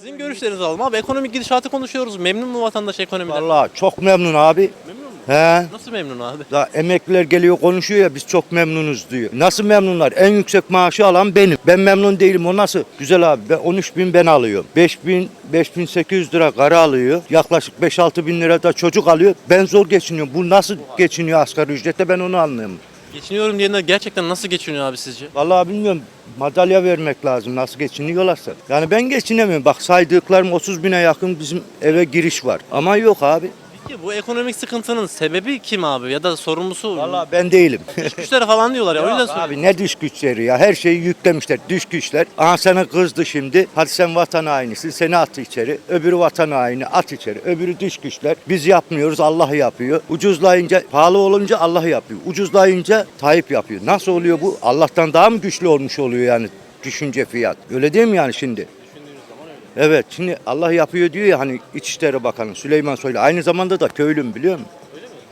Sizin görüşlerinizi alalım abi. Ekonomik gidişatı konuşuyoruz. Memnun mu vatandaş ekonomiden? Vallahi çok memnun abi. Memnun mu? He. Nasıl memnun abi? Da emekliler geliyor konuşuyor ya biz çok memnunuz diyor. Nasıl memnunlar? En yüksek maaşı alan benim. Ben memnun değilim. O nasıl? Güzel abi. Ben 13 bin ben alıyorum. 5 bin, 5800 lira karı alıyor. Yaklaşık 5-6 bin lira da çocuk alıyor. Ben zor geçiniyorum. Bu nasıl geçiniyor asgari ücretle ben onu anlayamam. Geçiniyorum diyenler gerçekten nasıl geçiniyor abi sizce? Vallahi bilmiyorum. Madalya vermek lazım nasıl geçiniyorlarsa. Yani ben geçinemiyorum. Bak saydıklarım 30 bine yakın bizim eve giriş var. Ama yok abi. Peki bu ekonomik sıkıntının sebebi kim abi ya da sorumlusu? Vallahi ben değilim. dış güçler falan diyorlar ya o yüzden soruyorum. abi ne dış güçleri ya her şeyi yüklemişler dış güçler. Aha sana kızdı şimdi hadi sen vatan hainisin seni at içeri öbürü vatan haini at içeri öbürü dış güçler biz yapmıyoruz Allah yapıyor. Ucuzlayınca pahalı olunca Allah yapıyor ucuzlayınca Tayyip yapıyor. Nasıl oluyor bu Allah'tan daha mı güçlü olmuş oluyor yani düşünce fiyat öyle değil mi yani şimdi? Evet şimdi Allah yapıyor diyor ya hani İçişleri Bakanı Süleyman Soylu aynı zamanda da köylüm biliyor musun?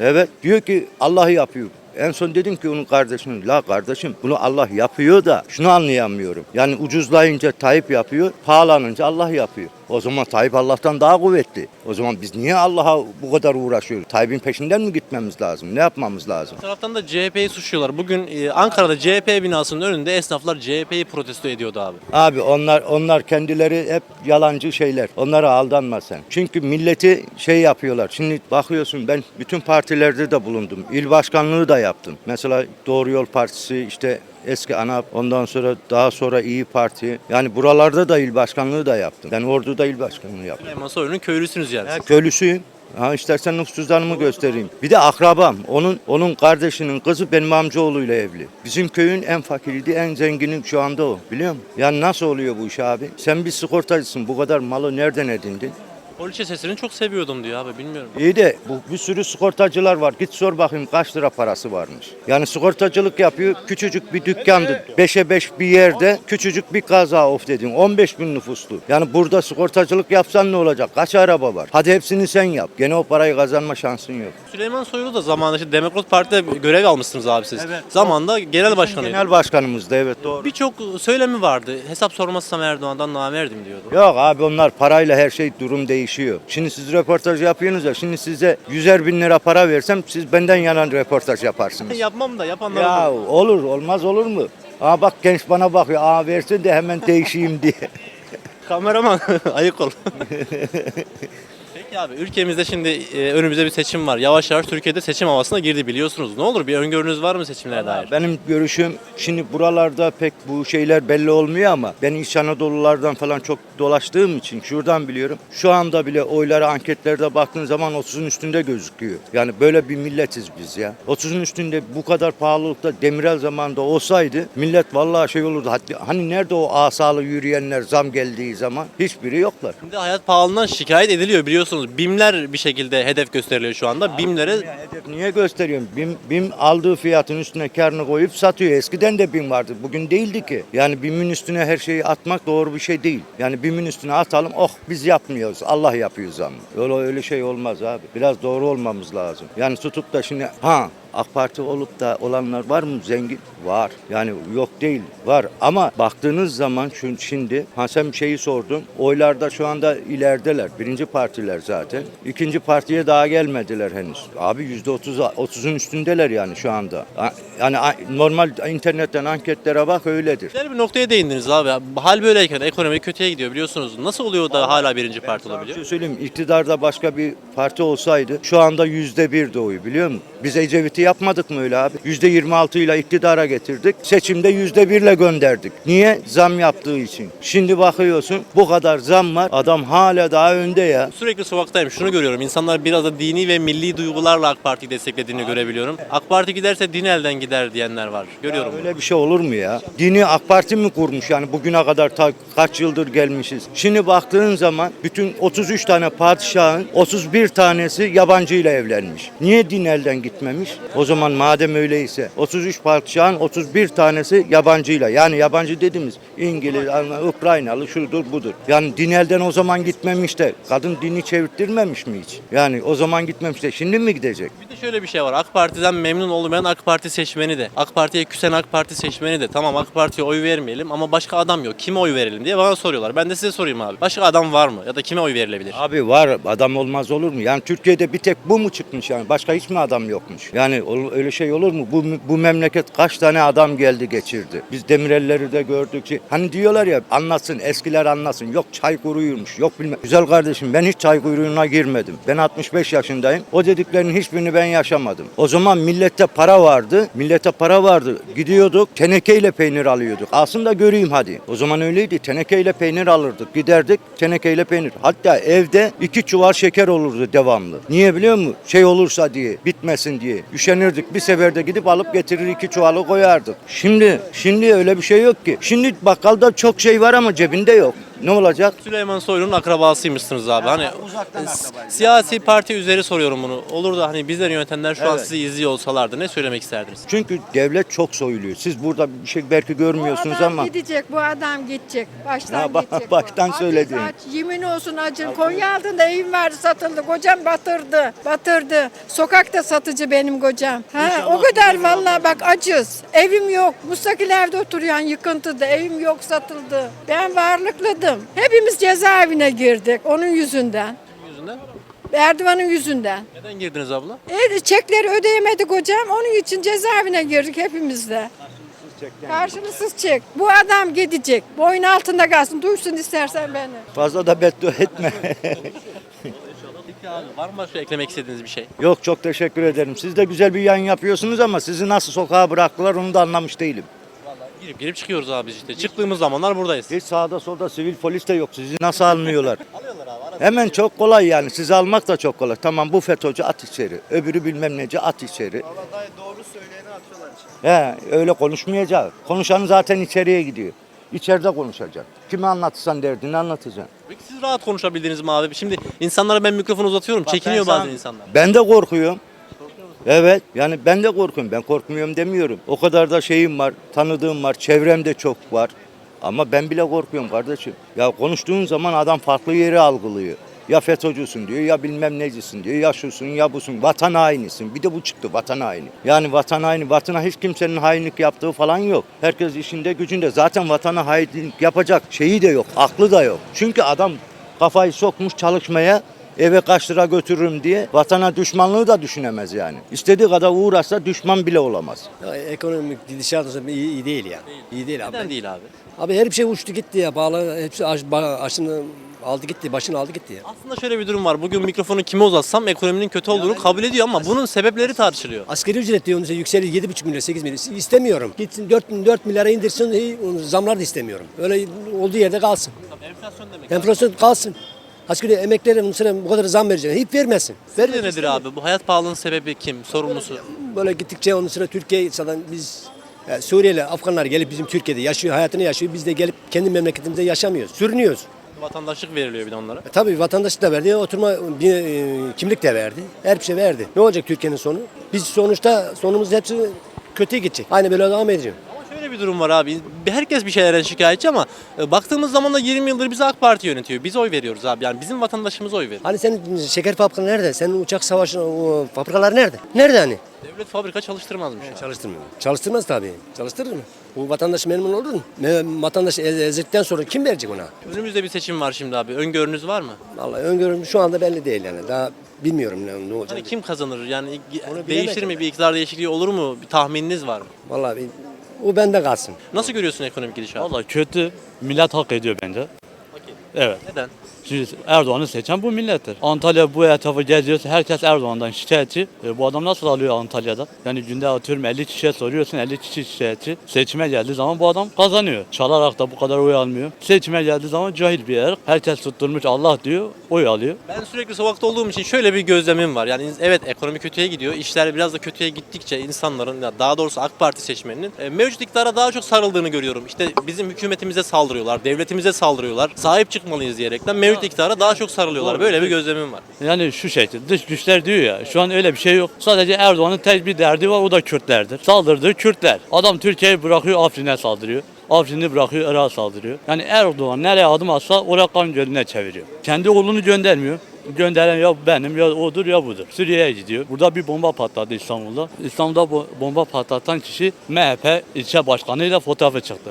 Evet diyor ki Allah yapıyor. En son dedim ki onun kardeşine la kardeşim bunu Allah yapıyor da şunu anlayamıyorum. Yani ucuzlayınca Tayyip yapıyor, pahalanınca Allah yapıyor. O zaman Tayyip Allah'tan daha kuvvetli. O zaman biz niye Allah'a bu kadar uğraşıyoruz? Tayyip'in peşinden mi gitmemiz lazım? Ne yapmamız lazım? Bir taraftan da CHP'yi suçluyorlar. Bugün e, Ankara'da CHP binasının önünde esnaflar CHP'yi protesto ediyordu abi. Abi onlar onlar kendileri hep yalancı şeyler. Onlara aldanma sen. Çünkü milleti şey yapıyorlar. Şimdi bakıyorsun ben bütün partilerde de bulundum. İl başkanlığı da yaptım. Mesela Doğru Yol Partisi işte eski ANAP ondan sonra daha sonra İyi Parti. Yani buralarda da il başkanlığı da yaptım. Ben Ordu'da il başkanlığı yaptım. Süleyman Soylu'nun köylüsünüz yani. Ben köylüsüyüm. Ha istersen nüfus cüzdanımı göstereyim. Bir de akrabam. Onun onun kardeşinin kızı benim amcaoğluyla evli. Bizim köyün en fakiriydi, en zengini şu anda o. Biliyor musun? Yani nasıl oluyor bu iş abi? Sen bir sigortacısın. Bu kadar malı nereden edindin? Poliçe sesini çok seviyordum diyor abi bilmiyorum. İyi de bu bir sürü sigortacılar var. Git sor bakayım kaç lira parası varmış. Yani sigortacılık yapıyor. Küçücük bir dükkandı. Beşe beş bir yerde küçücük bir kaza of dedin. 15 bin nüfuslu. Yani burada sigortacılık yapsan ne olacak? Kaç araba var? Hadi hepsini sen yap. Gene o parayı kazanma şansın yok. Süleyman Soylu da zamanında işte Demokrat Parti'de görev almışsınız abi siz. Zamanında genel başkanıydı. Genel başkanımız da evet doğru. Birçok söylemi vardı. Hesap sormazsam Erdoğan'dan namerdim diyordu. Yok abi onlar parayla her şey durum değişiyor. Şimdi siz röportaj yapıyorsunuz ya şimdi size yüzer bin lira para versem siz benden yanan röportaj yaparsınız. Yapmam da yapanlar ya olur. olur olmaz olur mu? Aa bak genç bana bakıyor. Aa versin de hemen değişeyim diye. Kameraman ayık ol. Peki abi ülkemizde şimdi e, önümüzde bir seçim var. Yavaş yavaş Türkiye'de seçim havasına girdi biliyorsunuz. Ne olur bir öngörünüz var mı seçimlere dair? Benim görüşüm şimdi buralarda pek bu şeyler belli olmuyor ama ben İç Anadolulardan falan çok dolaştığım için şuradan biliyorum. Şu anda bile oylara anketlerde baktığın zaman 30'un üstünde gözüküyor. Yani böyle bir milletiz biz ya. 30'un üstünde bu kadar pahalılıkta Demirel zamanında olsaydı millet vallahi şey olurdu. Hatta, hani nerede o asalı yürüyenler zam geldiği zaman hiçbiri yoklar. Şimdi hayat pahalılığından şikayet ediliyor biliyorsunuz. BİM'ler bir şekilde hedef gösteriliyor şu anda. BİM'lere Ya hedef niye gösteriyorum? BİM, BİM aldığı fiyatın üstüne karını koyup satıyor. Eskiden de BİM vardı. Bugün değildi ki. Yani BİM'in üstüne her şeyi atmak doğru bir şey değil. Yani BİM'in üstüne atalım. Oh biz yapmıyoruz. Allah yapıyor zammı. Öyle, öyle şey olmaz abi. Biraz doğru olmamız lazım. Yani tutup da şimdi ha AK Parti olup da olanlar var mı zengin? Var. Yani yok değil. Var. Ama baktığınız zaman şu, şimdi ha sen bir şeyi sordun. Oylarda şu anda ilerideler. Birinci partiler zaten. İkinci partiye daha gelmediler henüz. Abi yüzde otuz, otuzun üstündeler yani şu anda. Yani normal internetten anketlere bak öyledir. Güzel bir noktaya değindiniz abi. Hal böyleyken ekonomi kötüye gidiyor biliyorsunuz. Nasıl oluyor da hala birinci parti olabiliyor? şey söyleyeyim. İktidarda başka bir parti olsaydı şu anda yüzde bir de oyu biliyor musun? Biz Ecevit'i yapmadık mı öyle abi? Yüzde yirmi altı ile iktidara getirdik. Seçimde yüzde birle gönderdik. Niye? Zam yaptığı için. Şimdi bakıyorsun bu kadar zam var. Adam hala daha önde ya. Sürekli sokaktayım. Şunu görüyorum. İnsanlar biraz da dini ve milli duygularla AK Parti'yi desteklediğini görebiliyorum. AK Parti giderse din elden gider diyenler var. Görüyorum. bunu. Öyle bir şey olur mu ya? Dini AK Parti mi kurmuş yani bugüne kadar ta kaç yıldır gelmişiz. Şimdi baktığın zaman bütün 33 tane padişahın 31 tanesi yabancı ile evlenmiş. Niye din elden gitmemiş? O zaman madem öyleyse 33 padişahın 31 tanesi yabancıyla. Yani yabancı dediğimiz İngiliz, Ukraynalı şudur budur. Yani din elden o zaman gitmemiş de kadın dini çevirttirmemiş mi hiç? Yani o zaman gitmemiş de şimdi mi gidecek? Bir de şöyle bir şey var. AK Parti'den memnun olmayan AK Parti seçmeni de, AK Parti'ye küsen AK Parti seçmeni de tamam AK Parti'ye oy vermeyelim ama başka adam yok. Kime oy verelim diye bana soruyorlar. Ben de size sorayım abi. Başka adam var mı? Ya da kime oy verilebilir? Abi var adam olmaz olur mu? Yani Türkiye'de bir tek bu mu çıkmış yani? Başka hiç mi adam yokmuş? Yani öyle şey olur mu? Bu bu memleket kaç tane adam geldi geçirdi? Biz Demirelleri de gördük. Hani diyorlar ya anlatsın eskiler anlatsın. Yok çay kuyruğuymuş. Yok bilmem. Güzel kardeşim ben hiç çay kuyruğuna girmedim. Ben 65 yaşındayım. O dediklerinin hiçbirini ben yaşamadım. O zaman millette para vardı. Millete para vardı. Gidiyorduk tenekeyle peynir alıyorduk. Aslında göreyim hadi. O zaman öyleydi. Tenekeyle peynir alırdık. Giderdik tenekeyle peynir. Hatta evde iki çuval şeker olurdu devamlı. Niye biliyor musun? Şey olursa diye, bitmesin diye. Üşenirdik. Bir seferde gidip alıp getirir iki çuvalı koyardık. Şimdi, şimdi öyle bir şey yok ki. Şimdi bakkalda çok şey var ama cebinde yok. Ne olacak? Süleyman Soylu'nun akrabasıymışsınız abi. Hani e, siyasi parti üzeri soruyorum bunu. Olur da hani bizleri yönetenler şu an Evet. sizi izliyor olsalardı ne söylemek isterdiniz? Çünkü devlet çok soyuluyor. Siz burada bir şey belki görmüyorsunuz bu adam ama gidecek, bu adam gidecek. Baştan Ya bak- gidecek. bu. baştan söyledin. aç, yemin olsun acın. Konya altında evim vardı satıldı. Kocam batırdı. Batırdı. Sokakta satıcı benim kocam. Ha, o kadar vallahi bak acız. Evim yok. Mustakil evde oturuyan yıkıntıda. Evim yok satıldı. Ben varlıkladım. Hepimiz cezaevine girdik onun yüzünden. Yüzünden. Erdoğan'ın yüzünden. Neden girdiniz abla? E, çekleri ödeyemedik hocam. Onun için cezaevine girdik hepimiz de. Karşılıksız çek. Bu adam gidecek. Boyun altında kalsın. Duysun istersen beni. fazla da beddua etme. Abi var mı başka eklemek istediğiniz bir şey? Yok çok teşekkür ederim. Siz de güzel bir yayın yapıyorsunuz ama sizi nasıl sokağa bıraktılar onu da anlamış değilim. Girip girip çıkıyoruz abi biz işte. Çıktığımız zamanlar buradayız. Hiç sağda solda sivil polis de yok. Sizi nasıl almıyorlar? Hemen çok kolay yani. Sizi almak da çok kolay. Tamam bu FETÖ'cü at içeri. Öbürü bilmem neci at içeri. doğru söyleyeni atıyorlar içeri. He öyle konuşmayacak. Konuşan zaten içeriye gidiyor. İçeride konuşacak. Kime anlatırsan derdini anlatacaksın. Peki siz rahat konuşabildiniz mi abi? Şimdi insanlara ben mikrofon uzatıyorum. Çekiniyor Ben sana- bazen insanlar. Ben de korkuyorum. Evet yani ben de korkuyorum. Ben korkmuyorum demiyorum. O kadar da şeyim var, tanıdığım var, çevremde çok var. Ama ben bile korkuyorum kardeşim. Ya konuştuğun zaman adam farklı yeri algılıyor. Ya FETÖ'cüsün diyor ya bilmem necisin diyor ya şusun ya busun vatan hainisin bir de bu çıktı vatan haini. Yani vatan haini vatana hiç kimsenin hainlik yaptığı falan yok. Herkes işinde gücünde zaten vatana hainlik yapacak şeyi de yok aklı da yok. Çünkü adam kafayı sokmuş çalışmaya eve kaç lira götürürüm diye vatana düşmanlığı da düşünemez yani. İstediği kadar uğraşsa düşman bile olamaz. Ya ekonomik gidişat iyi, iyi değil ya. İyi değil abi. Neden değil abi? Abi her bir şey uçtu gitti ya. Bağlı hepsi aş, aşını aldı gitti, başını aldı gitti ya. Aslında şöyle bir durum var. Bugün mikrofonu kime uzatsam ekonominin kötü olduğunu kabul ediyor ama bunun sebepleri tartışılıyor. Asgari ücret diyor mesela yükselir 7,5 milyar 8 milyar. İstemiyorum. Gitsin 4, 4 milyara indirsin zamlar da istemiyorum. Öyle olduğu yerde kalsın. Enflasyon demek. Enflasyon kalsın. Asgari emeklere sene bu kadar zam vereceksin. Hiç vermesin. Vermesin. nedir abi? Bu hayat pahalılığının sebebi kim? Sorumlusu? Böyle gittikçe onun sıra Türkiye zaten biz ya Suriyeli, Afganlar gelip bizim Türkiye'de yaşıyor, hayatını yaşıyor. Biz de gelip kendi memleketimizde yaşamıyoruz. Sürünüyoruz. Vatandaşlık veriliyor bir de onlara. E tabii vatandaşlık da verdi, oturma bir, e, kimlik de verdi. Her bir şey verdi. Ne olacak Türkiye'nin sonu? Biz sonuçta sonumuz hepsi kötüye gidecek. Aynı böyle devam ediyor. Şöyle bir durum var abi. Herkes bir şeylerden şikayetçi ama e, baktığımız zaman da 20 yıldır bizi AK Parti yönetiyor. Biz oy veriyoruz abi. Yani bizim vatandaşımız oy veriyor. Hani senin şeker fabrikan nerede? Senin uçak savaşı o fabrikalar nerede? Nerede hani? Devlet fabrika çalıştırmazmış. abi. Çalıştırmıyor. Çalıştırmaz tabii. Çalıştırır mı? Bu vatandaş memnun olur mu? Me- Vatandaş ez- ezdikten sonra kim verecek ona? Önümüzde bir seçim var şimdi abi. Öngörünüz var mı? Vallahi öngörüm şu anda belli değil yani. Daha bilmiyorum ne, ne olacak. Hani kim kazanır? Yani Onu değişir bilemedim. mi? Bir iktidar değişikliği olur mu? Bir tahmininiz var mı? Vallahi bir- o bende kalsın. Nasıl görüyorsun ekonomik gidişatı? Valla kötü. Millet hak ediyor bence. Okey. Evet. Neden? Erdoğan'ı seçen bu millettir. Antalya bu etrafı geziyorsa herkes Erdoğan'dan şikayetçi. E, bu adam nasıl alıyor Antalya'da? Yani günde atıyorum 50 kişiye soruyorsun 50 kişi şikayetçi. Seçime geldiği zaman bu adam kazanıyor. Çalarak da bu kadar oy almıyor. Seçime geldiği zaman cahil bir yer. Herkes tutturmuş Allah diyor oy alıyor. Ben sürekli sokakta olduğum için şöyle bir gözlemim var. Yani evet ekonomi kötüye gidiyor. İşler biraz da kötüye gittikçe insanların daha doğrusu AK Parti seçmeninin e, mevcut iktidara daha çok sarıldığını görüyorum. İşte bizim hükümetimize saldırıyorlar, devletimize saldırıyorlar. Sahip çıkmalıyız diyerekten. Mevcut mevcut iktidara daha çok sarılıyorlar. Böyle bir gözlemim var. Yani şu şekilde dış güçler diyor ya şu an öyle bir şey yok. Sadece Erdoğan'ın tek bir derdi var o da Kürtlerdir. Saldırdığı Kürtler. Adam Türkiye'yi bırakıyor Afrin'e saldırıyor. Afrin'i bırakıyor Irak'a saldırıyor. Yani Erdoğan nereye adım atsa oraya kan gölüne çeviriyor. Kendi oğlunu göndermiyor. Gönderen ya benim ya odur ya budur. Suriye'ye gidiyor. Burada bir bomba patladı İstanbul'da. İstanbul'da bo- bomba patlatan kişi MHP ilçe başkanıyla fotoğrafı çıktı.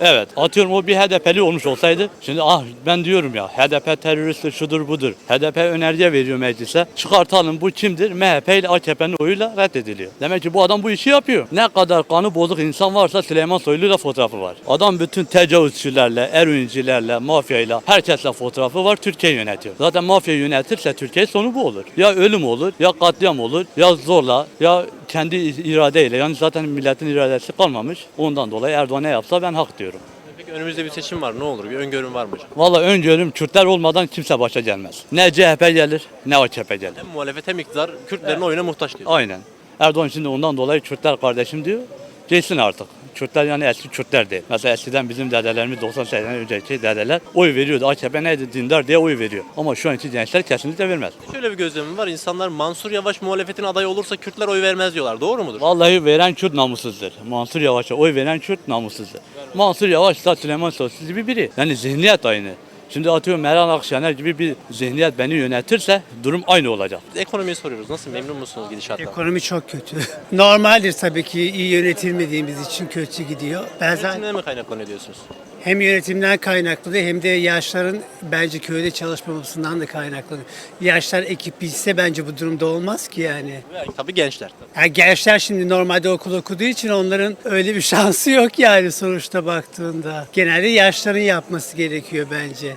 Evet atıyorum o bir HDP'li olmuş olsaydı şimdi ah ben diyorum ya HDP teröristtir şudur budur. HDP önerge veriyor meclise. Çıkartalım bu kimdir? MHP ile AKP'nin oyuyla reddediliyor. Demek ki bu adam bu işi yapıyor. Ne kadar kanı bozuk insan varsa Süleyman Soylu'yla fotoğrafı var. Adam bütün tecavüzçülerle, eroincilerle, mafyayla herkesle fotoğrafı var Türkiye yönetiyor. Zaten mafya yönetirse Türkiye sonu bu olur. Ya ölüm olur, ya katliam olur, ya zorla, ya kendi iradeyle. Yani zaten milletin iradesi kalmamış. Ondan dolayı Erdoğan ne yapsa ben hak diyorum. Peki önümüzde bir seçim var. Ne olur? Bir öngörüm var mı hocam? Valla öngörüm Kürtler olmadan kimse başa gelmez. Ne CHP gelir ne AKP gelir. Hem muhalefet hem iktidar Kürtlerin oyuna muhtaç diyor. Aynen. Erdoğan şimdi ondan dolayı Kürtler kardeşim diyor. Geçsin artık. Kürtler yani eski Kürtler değil. Mesela eskiden bizim dedelerimiz 90 seneden önceki dedeler oy veriyordu. AKP neydi dindar diye oy veriyor. Ama şu anki gençler kesinlikle vermez. Şöyle bir gözlemim var. İnsanlar Mansur Yavaş muhalefetin adayı olursa Kürtler oy vermez diyorlar. Doğru mudur? Vallahi veren Kürt namussuzdur. Mansur Yavaş'a oy veren Kürt namussuzdur. Mansur Yavaş da Süleyman Soylu gibi biri. Yani zihniyet aynı. Şimdi atıyorum Meral Akşener gibi bir zihniyet beni yönetirse durum aynı olacak. Ekonomiyi soruyoruz. Nasıl memnun musunuz gidişattan? Ekonomi çok kötü. Normaldir tabii ki iyi yönetilmediğimiz için kötü gidiyor. Ben zaten Yönetimden mi kaynaklanıyor diyorsunuz? Hem yönetimden kaynaklı hem de yaşların bence köyde çalışmamasından da kaynaklanıyor. Yaşlar ekip bilse bence bu durumda olmaz ki yani. Ve Tabii gençler. Tabii. Yani gençler şimdi normalde okul okuduğu için onların öyle bir şansı yok yani sonuçta baktığında. Genelde yaşların yapması gerekiyor bence.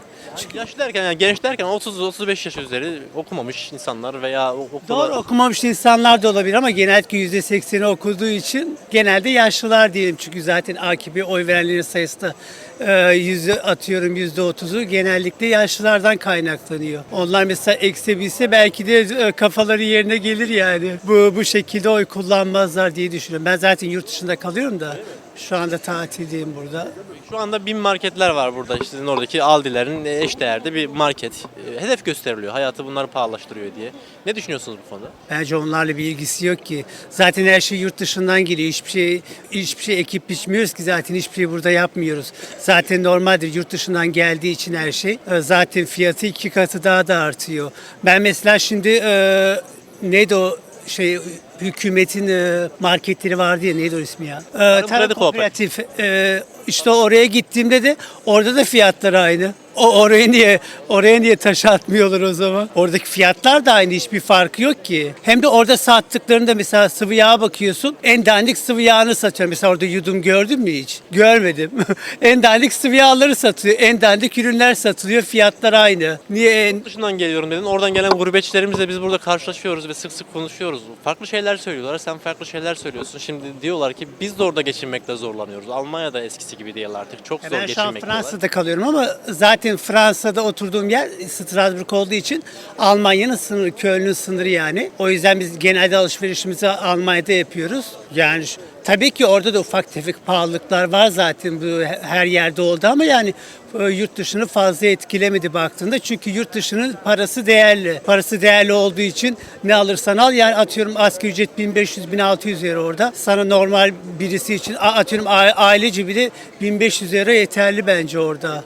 Yaş derken yani genç derken 30-35 yaş üzeri okumamış insanlar veya okula... Doğru okumamış insanlar da olabilir ama genellikle %80'i okuduğu için genelde yaşlılar diyelim. Çünkü zaten AKP oy verenlerin sayısı da e, yüzde atıyorum yüzde otuzu genellikle yaşlılardan kaynaklanıyor. Onlar mesela eksebilse belki de e, kafaları yerine gelir yani. Bu bu şekilde oy kullanmazlar diye düşünüyorum. Ben zaten yurt dışında kalıyorum da şu anda tatildeyim burada. Şu anda bin marketler var burada. İşte sizin oradaki Aldi'lerin eş değerde bir market. E, Hedef gösteriliyor. Hayatı bunları pahalılaştırıyor diye. Ne düşünüyorsunuz bu konuda? Bence onlarla bir ilgisi yok ki. Zaten her şey yurt dışından geliyor. Hiçbir şey hiçbir şey ekip biçmiyoruz ki zaten hiçbir şey burada yapmıyoruz. Zaten normaldir yurt dışından geldiği için her şey. E, Zaten fiyatı iki katı daha da artıyor. Ben mesela şimdi e, neydi o şey hükümetin e, marketleri vardı ya neydi o ismi ya? E, Tarım Kredi Kooperatif. E, işte oraya gittiğimde de orada da fiyatlar aynı. O oraya niye oraya niye taş atmıyorlar o zaman? Oradaki fiyatlar da aynı hiçbir farkı yok ki. Hem de orada sattıklarında mesela sıvı yağa bakıyorsun. En dandik sıvı yağını satıyor. Mesela orada yudum gördün mü hiç? Görmedim. en dandik sıvı yağları satıyor. En dandik ürünler satılıyor. Fiyatlar aynı. Niye en Dışından geliyorum dedin. Oradan gelen gurbetçilerimizle biz burada karşılaşıyoruz ve sık sık konuşuyoruz. Farklı şeyler söylüyorlar. Sen farklı şeyler söylüyorsun. Şimdi diyorlar ki biz de orada geçinmekte zorlanıyoruz. Almanya'da eskisi gibi değil artık. Çok zor Ben şu an geçinmek diyorlar. Fransa'da kalıyorum ama zaten Fransa'da oturduğum yer Strasbourg olduğu için Almanya'nın sınırı, Köln'ün sınırı yani. O yüzden biz genelde alışverişimizi Almanya'da yapıyoruz. Yani tabii ki orada da ufak tefek pahalılıklar var zaten bu her yerde oldu ama yani e, yurt dışını fazla etkilemedi baktığında. Çünkü yurt dışının parası değerli. Parası değerli olduğu için ne alırsan al yani atıyorum asgari ücret 1500-1600 euro orada. Sana normal birisi için atıyorum ailece bile 1500 euro yeterli bence orada.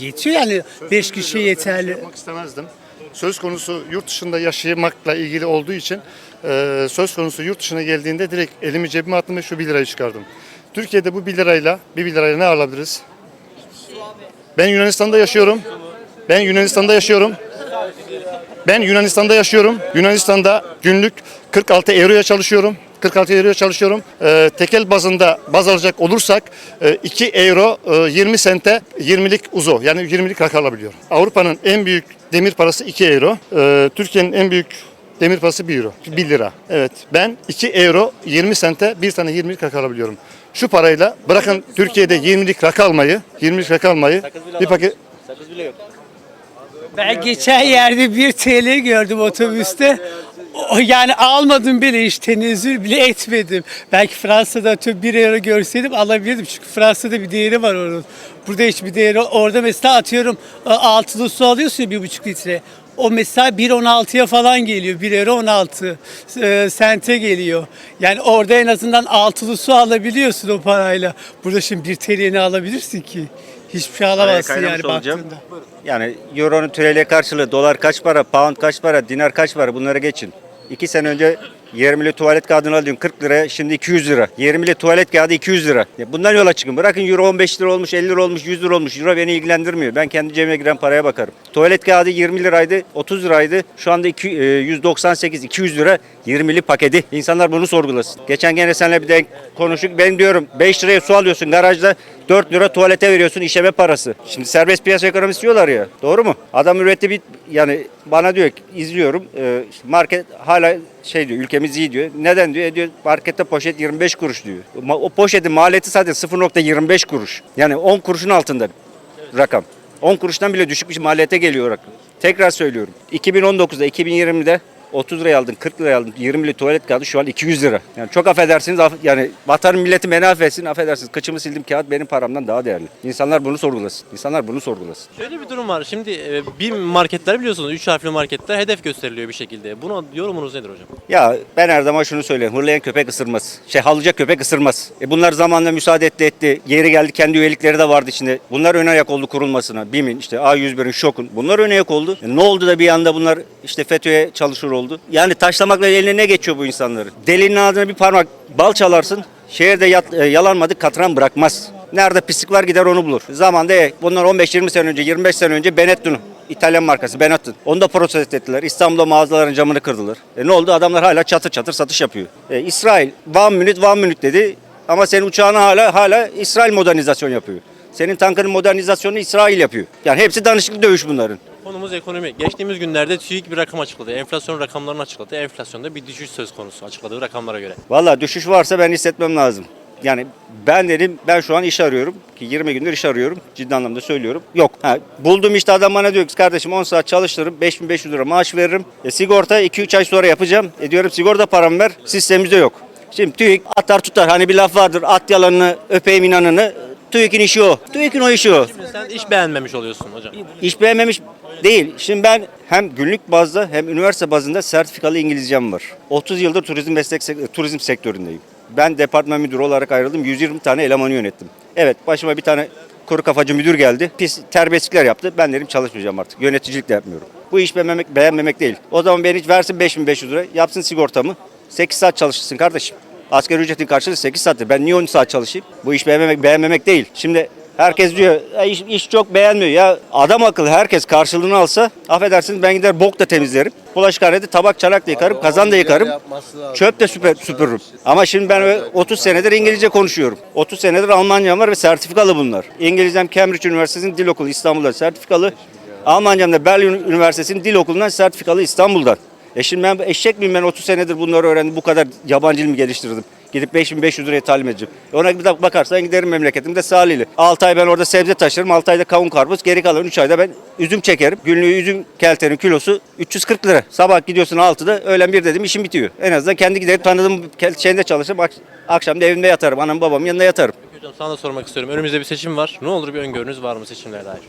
Yetiyor yani 5 kişi yeterli. Yapmak istemezdim. Söz konusu yurt dışında yaşamakla ilgili olduğu için e, söz konusu yurt dışına geldiğinde direkt elimi cebime attım ve şu 1 lirayı çıkardım. Türkiye'de bu 1 lirayla, bir 1 lirayla ne alabiliriz? Ben Yunanistan'da yaşıyorum. Ben Yunanistan'da yaşıyorum. Ben Yunanistan'da yaşıyorum. Yunanistan'da günlük 46 euroya çalışıyorum. 46 euroya çalışıyorum. Ee, tekel bazında baz alacak olursak e, 2 euro e, 20 sente 20'lik uzo yani 20'lik rakı alabiliyorum. Avrupa'nın en büyük demir parası 2 euro. Ee, Türkiye'nin en büyük demir parası 1 euro. 1 lira. Evet ben 2 euro 20 sente bir tane 20'lik rakı alabiliyorum. Şu parayla bırakın Türkiye'de 20'lik rakı almayı, 20'lik rakı almayı bir paket Ben geçen yerde 1 TL gördüm otobüste. Yani almadım bile hiç tenezzül bile etmedim. Belki Fransa'da tüm bir euro görseydim alabilirdim. Çünkü Fransa'da bir değeri var onun. Burada hiçbir değeri Orada mesela atıyorum e, altılı su alıyorsun bir buçuk litre. O mesela 1.16'ya falan geliyor. 1 euro 16 e, sente geliyor. Yani orada en azından altılı su alabiliyorsun o parayla. Burada şimdi bir TL'ni alabilirsin ki. Hiçbir şey alamazsın yani olacağım. baktığında. Yani euronun TL karşılığı dolar kaç para, pound kaç para, dinar kaç para bunlara geçin. İki sene önce 20'li tuvalet kağıdını alıyordun 40 liraya şimdi 200 lira. 20'li tuvalet kağıdı 200 lira. Bundan yola çıkın. Bırakın euro 15 lira olmuş, 50 lira olmuş, 100 lira olmuş. Euro beni ilgilendirmiyor. Ben kendi cebime giren paraya bakarım. Tuvalet kağıdı 20 liraydı, 30 liraydı. Şu anda iki- e, 198, 200 lira 20'li paketi. İnsanlar bunu sorgulasın. Geçen gene seninle bir denk konuştuk. Ben diyorum 5 liraya su alıyorsun garajda 4 lira tuvalete veriyorsun işeme parası. Şimdi serbest piyasa ekonomisi diyorlar ya. Doğru mu? Adam üretti bir yani bana diyor ki izliyorum e, market hala şey diyor ülkemiz iyi diyor. Neden diyor? E diyor markette poşet 25 kuruş diyor. O poşetin maliyeti sadece 0.25 kuruş. Yani 10 kuruşun altında rakam. 10 kuruştan bile düşük bir maliyete geliyor rakam. Tekrar söylüyorum. 2019'da 2020'de 30 liraya aldın, 40 liraya aldın, 20'li tuvalet kağıdı şu an 200 lira. Yani çok affedersiniz, aff- yani vatanın milleti beni affetsin, affedersiniz. Kıçımı sildim kağıt benim paramdan daha değerli. İnsanlar bunu sorgulasın. İnsanlar bunu sorgulasın. Şöyle bir durum var. Şimdi e, bir marketler biliyorsunuz 3 harfli marketler hedef gösteriliyor bir şekilde. Buna yorumunuz nedir hocam? Ya ben her zaman şunu söylüyorum. Hırlayan köpek ısırmaz. Şey halıcak köpek ısırmaz. E bunlar zamanla müsaade etti etti. Yeri geldi kendi üyelikleri de vardı içinde. Bunlar ön ayak oldu kurulmasına. BİM'in işte A101'in şokun. Bunlar ön ayak oldu. E ne oldu da bir anda bunlar işte FETÖ'ye çalışır oldu. Yani taşlamakla eline ne geçiyor bu insanları? Delinin ağzına bir parmak bal çalarsın. Şehirde yat, e, yalanmadık katran bırakmaz. Nerede pislik var gider onu bulur. Zamanda e, bunlar 15-20 sene önce 25 sene önce Benetton İtalyan markası Benetton. Onu da protesto ettiler. İstanbul'da mağazaların camını kırdılar. E ne oldu? Adamlar hala çatır çatır satış yapıyor. E, İsrail one minute one minute dedi. Ama senin uçağına hala hala İsrail modernizasyon yapıyor. Senin tankının modernizasyonunu İsrail yapıyor. Yani hepsi danışıklı dövüş bunların. Konumuz ekonomi. Geçtiğimiz günlerde TÜİK bir rakam açıkladı. Enflasyon rakamlarını açıkladı. Enflasyonda bir düşüş söz konusu açıkladığı rakamlara göre. Valla düşüş varsa ben hissetmem lazım. Yani ben dedim ben şu an iş arıyorum ki 20 gündür iş arıyorum. Ciddi anlamda söylüyorum. Yok. Ha, bulduğum işte adam bana diyor ki kardeşim 10 saat çalıştırırım 5500 lira maaş veririm. E, sigorta 2-3 ay sonra yapacağım. E diyorum sigorta paramı ver sistemimizde yok. Şimdi TÜİK atar tutar hani bir laf vardır at yalanını öpeyim inanını. TÜİK'in işi o. TÜİK'in o işi o. Şimdi sen iş beğenmemiş oluyorsun hocam. İş beğenmemiş değil. Şimdi ben hem günlük bazda hem üniversite bazında sertifikalı İngilizcem var. 30 yıldır turizm meslek turizm sektöründeyim. Ben departman müdürü olarak ayrıldım. 120 tane elemanı yönettim. Evet başıma bir tane kuru kafacı müdür geldi. Pis terbiyesizlikler yaptı. Ben dedim çalışmayacağım artık. Yöneticilik de yapmıyorum. Bu iş beğenmemek, beğenmemek değil. O zaman beni hiç versin 5500 lira. Yapsın sigortamı. 8 saat çalışırsın kardeşim. Asgari ücretin karşılığı 8 saattir. Ben niye 10 saat çalışayım? Bu iş beğenmemek, beğenmemek değil. Şimdi Herkes diyor "Ya iş, iş çok beğenmiyor. Ya adam akıllı herkes karşılığını alsa affedersiniz ben gider bok da temizlerim. Bulaşıkhanede tabak çanak da yıkarım, kazan da yıkarım. Çöp de süper, süpürürüm. Ama şimdi ben öyle 30 senedir İngilizce konuşuyorum. 30 senedir Almancam var ve sertifikalı bunlar. İngilizcem Cambridge Üniversitesi'nin dil okulu İstanbul'da sertifikalı. Almancam da Berlin Üniversitesi'nin dil okulundan sertifikalı İstanbul'dan. E şimdi ben eşek miyim ben 30 senedir bunları öğrendim bu kadar yabancı dil mi geliştirdim? Gidip 5500 liraya talim edeceğim. E Ona bir de bakarsan giderim memleketimde Salihli. 6 ay ben orada sebze taşırım. 6 ayda kavun karpuz. Geri kalan 3 ayda ben üzüm çekerim. Günlüğü üzüm keltenin kilosu 340 lira. Sabah gidiyorsun 6'da öğlen 1 dedim işim bitiyor. En azından kendi giderim tanıdığım şeyinde çalışırım. Ak- Akşam da evimde yatarım. Anam babamın yanında yatarım. Hocam sana da sormak istiyorum. Önümüzde bir seçim var. Ne olur bir öngörünüz var mı seçimlere dair?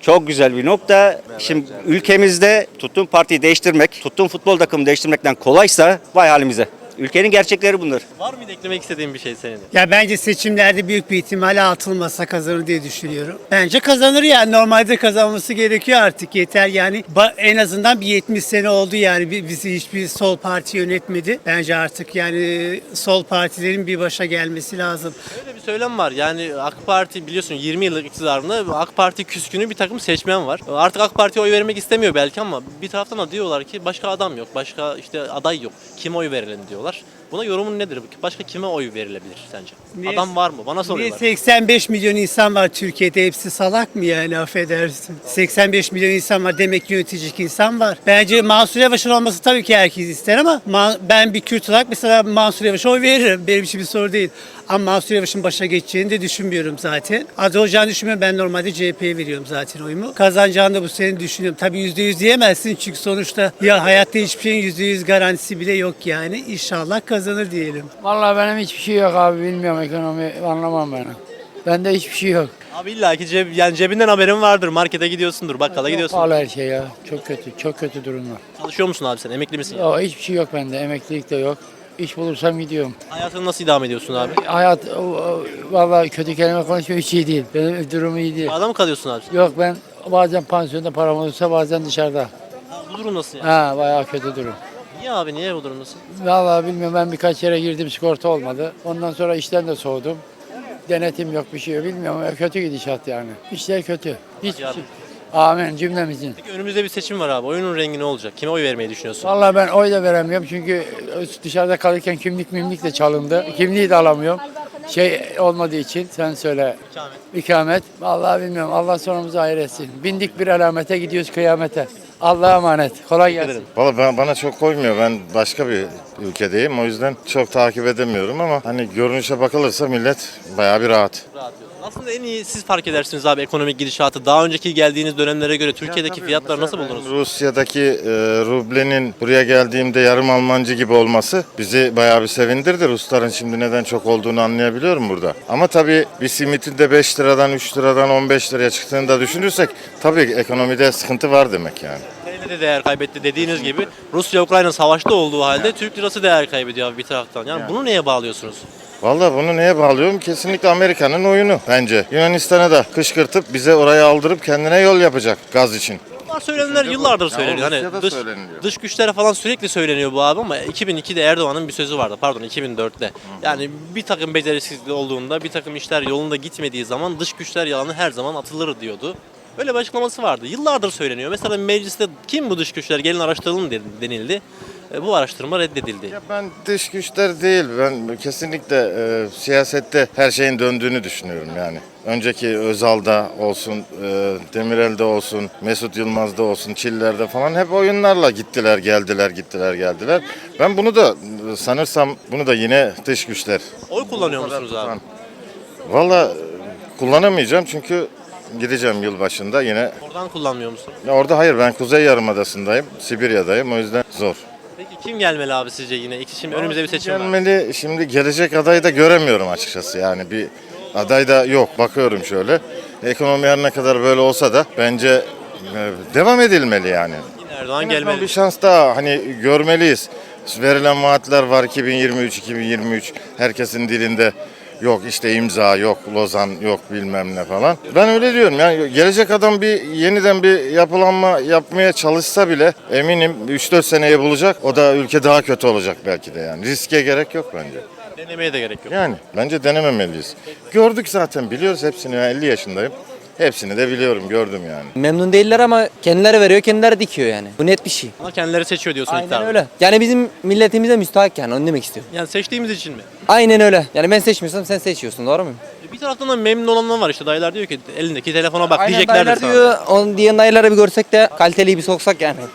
Çok güzel bir nokta. Şimdi ülkemizde tuttuğun partiyi değiştirmek, tuttuğun futbol takımı değiştirmekten kolaysa vay halimize. Ülkenin gerçekleri bunlar. Var mıydı eklemek istediğin bir şey senin? Ya bence seçimlerde büyük bir ihtimalle atılmasa kazanır diye düşünüyorum. Bence kazanır yani normalde kazanması gerekiyor artık yeter yani. En azından bir 70 sene oldu yani Bi- bizi hiçbir sol parti yönetmedi. Bence artık yani sol partilerin bir başa gelmesi lazım. Öyle bir söylem var. Yani AK Parti biliyorsun 20 yıllık iktidarında AK Parti küskünü bir takım seçmen var. Artık AK Parti'ye oy vermek istemiyor belki ama bir taraftan da diyorlar ki başka adam yok. Başka işte aday yok. Kime oy verelim diyorlar. Buna yorumun nedir? Başka kime oy verilebilir sence? Niye- adam var mı? Bana Niye soruyorlar. 85 milyon insan var Türkiye'de hepsi salak mı yani affedersin. 85 milyon insan var demek ki yönetecek insan var. Bence Mansur Yavaş'ın olması tabii ki herkes ister ama ma- ben bir Kürt olarak mesela Mansur Yavaş'a oy veririm. Benim için bir soru değil. Ama Mansur Yavaş'ın başa geçeceğini de düşünmüyorum zaten. Az olacağını düşünmüyorum. Ben normalde CHP'ye veriyorum zaten oyumu. Kazanacağını da bu sene düşünüyorum. Tabii %100 diyemezsin çünkü sonuçta ya hayatta hiçbir şeyin %100 garantisi bile yok yani. İnşallah kazanır diyelim. Vallahi benim hiçbir şey yok abi bilmiyorum ekonomi anlamam ben. Bende hiçbir şey yok. Abi illa ki ceb, yani cebinden haberin vardır. Markete gidiyorsundur, bakkala Çok gidiyorsun. pahalı her şey ya. Çok kötü, çok kötü durumlar. Çalışıyor musun abi sen? Emekli misin? Ya hiçbir şey yok bende. Emeklilik de yok. İş bulursam gidiyorum. Hayatını nasıl idame ediyorsun abi? Hayat o- o- vallahi kötü kelime konuşuyor hiç iyi değil. Benim durumu iyi değil. Sağda mı kalıyorsun abi? Yok ben bazen pansiyonda param olursa bazen dışarıda. Bu durum nasıl ya? Ha bayağı kötü durum. Niye abi? Niye bu durumdasın? Vallahi bilmiyorum ben birkaç yere girdim sigorta olmadı. Ondan sonra işten de soğudum. Denetim yok bir şey yok bilmiyorum kötü gidişat yani. İşler kötü. Hadi şey. Amin cümlemizin. Peki önümüzde bir seçim var abi. Oyunun rengi ne olacak? Kime oy vermeyi düşünüyorsun? Vallahi ben oy da veremiyorum çünkü dışarıda kalırken kimlik mimlik de çalındı. Kimliği de alamıyorum. Şey olmadığı için sen söyle İkamet. ikamet. Vallahi bilmiyorum Allah sonumuzu hayır etsin. Bindik bir alamete gidiyoruz kıyamete. Allah'a emanet. Kolay gelsin. Valla ben, bana çok koymuyor. Ben başka bir ülkedeyim. O yüzden çok takip edemiyorum ama hani görünüşe bakılırsa millet bayağı bir rahat. Rahat. Aslında en iyi siz fark edersiniz abi ekonomik gidişatı. Daha önceki geldiğiniz dönemlere göre Türkiye'deki fiyatları nasıl buldunuz? Rusya'daki e, rublenin buraya geldiğimde yarım Almancı gibi olması bizi bayağı bir sevindirdi. Rusların şimdi neden çok olduğunu anlayabiliyorum burada. Ama tabii bir simitin de 5 liradan 3 liradan 15 liraya çıktığını da düşünürsek tabii ekonomide sıkıntı var demek yani. TL de değer kaybetti dediğiniz gibi. Rusya Ukrayna savaşta olduğu halde Türk lirası değer kaybediyor abi bir taraftan. Yani bunu neye bağlıyorsunuz? Vallahi bunu neye bağlıyorum? Kesinlikle Amerika'nın oyunu bence. Yunanistan'a da kışkırtıp bize oraya aldırıp kendine yol yapacak gaz için. Bunlar söylenenler yıllardır Ya söyleniyor. Hani Rusya'da dış, söyleniliyor. dış güçlere falan sürekli söyleniyor bu abi ama 2002'de Erdoğan'ın bir sözü vardı. Pardon 2004'te. Yani bir takım beceriksizlik olduğunda, bir takım işler yolunda gitmediği zaman dış güçler yalanı her zaman atılır diyordu. Öyle bir açıklaması vardı. Yıllardır söyleniyor. Mesela mecliste kim bu dış güçler gelin araştıralım dedi- denildi. E, Bu araştırma reddedildi. Ya ben dış güçler değil, ben kesinlikle e, siyasette her şeyin döndüğünü düşünüyorum yani. Önceki Özal'da olsun, e, Demirel'de olsun, Mesut Yılmaz'da olsun, Çiller'de falan hep oyunlarla gittiler, geldiler, gittiler, geldiler. Ben bunu da e, sanırsam bunu da yine dış güçler. Oy kullanıyor musunuz abi? Valla e, kullanamayacağım çünkü gideceğim yılbaşında yine. Oradan kullanmıyor musun? Ya Orada hayır ben Kuzey Yarımadası'ndayım, Sibirya'dayım o yüzden zor. Peki kim gelmeli abi sizce yine? İki, şimdi önümüzde bir seçim var. Gelmeli şimdi gelecek adayı da göremiyorum açıkçası yani bir aday da yok bakıyorum şöyle. Ekonomi her ne kadar böyle olsa da bence e, devam edilmeli yani. Yine Erdoğan En azından gelmeli. Bir şans daha hani görmeliyiz. Verilen vaatler var 2023-2023 herkesin dilinde. Yok işte imza, yok Lozan, yok bilmem ne falan. Ben öyle diyorum yani gelecek adam bir yeniden bir yapılanma yapmaya çalışsa bile eminim 3-4 seneye bulacak. O da ülke daha kötü olacak belki de yani. Riske gerek yok bence. Denemeye de gerek yok. Yani bence denememeliyiz. Gördük zaten biliyoruz hepsini. Ben 50 yaşındayım. Hepsini de biliyorum, gördüm yani. Memnun değiller ama kendileri veriyor, kendileri dikiyor yani. Bu net bir şey. Ama kendileri seçiyor diyorsun Aynen iktidarı. öyle. Yani bizim milletimize müstahak yani onu demek istiyorum. Yani seçtiğimiz için mi? Aynen öyle. Yani ben seçmiyorsam sen seçiyorsun doğru mu? Bir taraftan da memnun olanlar var işte dayılar diyor ki elindeki telefona bak Aynen diyeceklerdir dayılar sana. diyor, onu diyen dayıları bir görsek de kaliteli bir soksak yani.